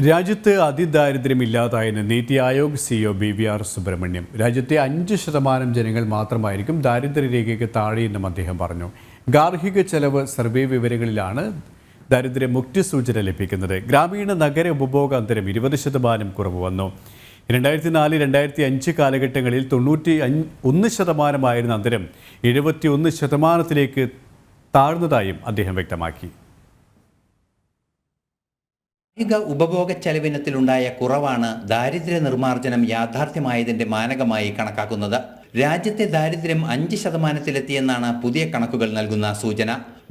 രാജ്യത്ത് അതിദാരിദ്ര്യമില്ലാതായെന്ന് NITI Aayog CEO B V R Subrahmanyam. രാജ്യത്തെ അഞ്ച് ശതമാനം ജനങ്ങൾ മാത്രമായിരിക്കും ദാരിദ്ര്യരേഖയ്ക്ക് താഴെയെന്നും അദ്ദേഹം പറഞ്ഞു. ഗാർഹിക ചെലവ് സർവേ വിവരങ്ങളിലാണ് ദാരിദ്ര്യമുക്തി സൂചന ലഭിക്കുന്നത്. ഗ്രാമീണ നഗര ഉപഭോഗ അന്തരം ഇരുപത് ശതമാനം കുറവ് വന്നു. രണ്ടായിരത്തി നാല് രണ്ടായിരത്തി അഞ്ച് കാലഘട്ടങ്ങളിൽ തൊണ്ണൂറ്റി അഞ്ച് ഒന്ന് ശതമാനമായിരുന്ന അന്തരം എഴുപത്തി ഒന്ന് ശതമാനത്തിലേക്ക് താഴ്ന്നതായും അദ്ദേഹം വ്യക്തമാക്കി. ഗാർഹിക ഉപഭോഗ ചെലവിനത്തിലുണ്ടായ കുറവാണ് ദാരിദ്ര്യ നിർമ്മാർജനം യാഥാർത്ഥ്യമായതിന്റെ മാനകമായി കണക്കാക്കുന്നത്. രാജ്യത്തെ ദാരിദ്ര്യം അഞ്ച് ശതമാനത്തിലെത്തിയെന്നാണ് പുതിയ കണക്കുകൾ നൽകുന്ന സൂചന.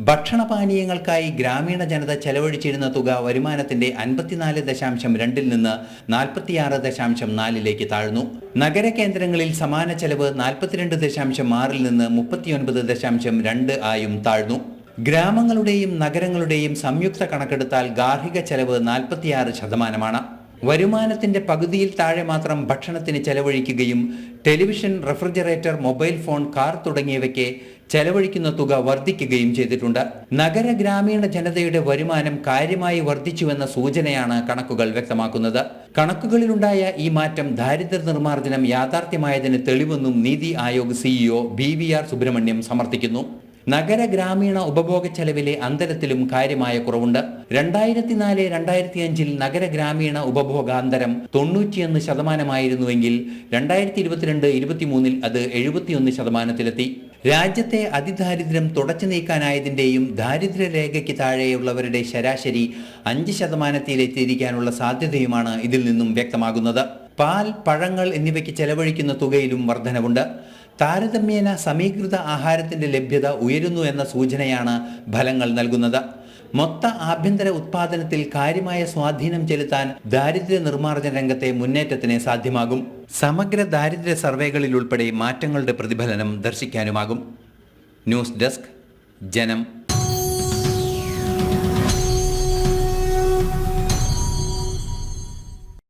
ഭക്ഷണപാനീയങ്ങൾക്കായി ഗ്രാമീണ ജനത ചെലവഴിച്ചിരുന്ന തുക വരുമാനത്തിന്റെ അൻപത്തിനാല് ദശാംശം രണ്ടിൽ നിന്ന് നാൽപ്പത്തിയാറ് ദശാംശം നാലിലേക്ക് താഴ്ന്നു. നഗര കേന്ദ്രങ്ങളിൽ സമാന ചെലവ് നാൽപ്പത്തിരണ്ട് ദശാംശം ആറിൽ നിന്ന് മുപ്പത്തിയൊൻപത് ദശാംശം രണ്ട് ആയും താഴ്ന്നു. ഗ്രാമങ്ങളുടെയും നഗരങ്ങളുടെയും സംയുക്ത കണക്കെടുത്താൽ ഗാർഹിക ചെലവ് നാൽപ്പത്തിയാറ് ശതമാനമാണ്. വരുമാനത്തിന്റെ പകുതിയിൽ താഴെ മാത്രം ഭക്ഷണത്തിന് ചെലവഴിക്കുകയും television refrigerator mobile phone car തുടങ്ങിയവയ്ക്ക് ചെലവഴിക്കുന്ന തുക വർദ്ധിക്കുകയും ചെയ്തിട്ടുണ്ട്. നഗര ഗ്രാമീണ ജനതയുടെ വരുമാനം കാര്യമായി വർദ്ധിച്ചുവെന്ന സൂചനയാണ് കണക്കുകൾ വ്യക്തമാക്കുന്നത്. കണക്കുകളിലുണ്ടായ ഈ മാറ്റം ദാരിദ്ര്യ നിർമ്മാർജനം യാഥാർത്ഥ്യമായതിന് തെളിവെന്നും NITI Aayog CEO B V R Subrahmanyam സമർത്ഥിക്കുന്നു. നഗര ഗ്രാമീണ ഉപഭോഗ ചെലവിലെ അന്തരത്തിലും കാര്യമായ കുറവുണ്ട്. രണ്ടായിരത്തി നാല് രണ്ടായിരത്തി അഞ്ചിൽ നഗര ഗ്രാമീണ ഉപഭോഗാന്തരം തൊണ്ണൂറ്റിയൊന്ന് ശതമാനമായിരുന്നുവെങ്കിൽ രണ്ടായിരത്തി ഇരുപത്തിരണ്ട് ഇരുപത്തിമൂന്നിൽ അത് എഴുപത്തിയൊന്ന് ശതമാനത്തിലെത്തി. രാജ്യത്തെ അതിദാരിദ്ര്യം തുടച്ചു നീക്കാനായതിന്റെയും ദാരിദ്ര്യരേഖയ്ക്ക് താഴെയുള്ളവരുടെ ശരാശരി അഞ്ച് ശതമാനത്തിലെത്തിയിരിക്കാനുള്ള സാധ്യതയുമാണ് ഇതിൽ നിന്നും വ്യക്തമാകുന്നത്. പാൽ പഴങ്ങൾ എന്നിവയ്ക്ക് ചെലവഴിക്കുന്ന തുകയിലും വർധനവുണ്ട്. താരതമ്യേന സമീകൃത ആഹാരത്തിന്റെ ലഭ്യത ഉയരുന്നു എന്ന സൂചനയാണ് ഫലങ്ങൾ നൽകുന്നത്. മൊത്ത ആഭ്യന്തര ഉത്പാദനത്തിൽ കാര്യമായ സ്വാധീനം ചെലുത്താൻ ദാരിദ്ര്യ നിർമ്മാർജന രംഗത്തെ മുന്നേറ്റത്തിന് സാധ്യമാകും. സമഗ്ര ദാരിദ്ര്യ സർവേകളിൽ ഉൾപ്പെടെ മാറ്റങ്ങളുടെ പ്രതിഫലനം ദർശിക്കാനുമാകും. ന്യൂസ് ഡെസ്ക് ജനം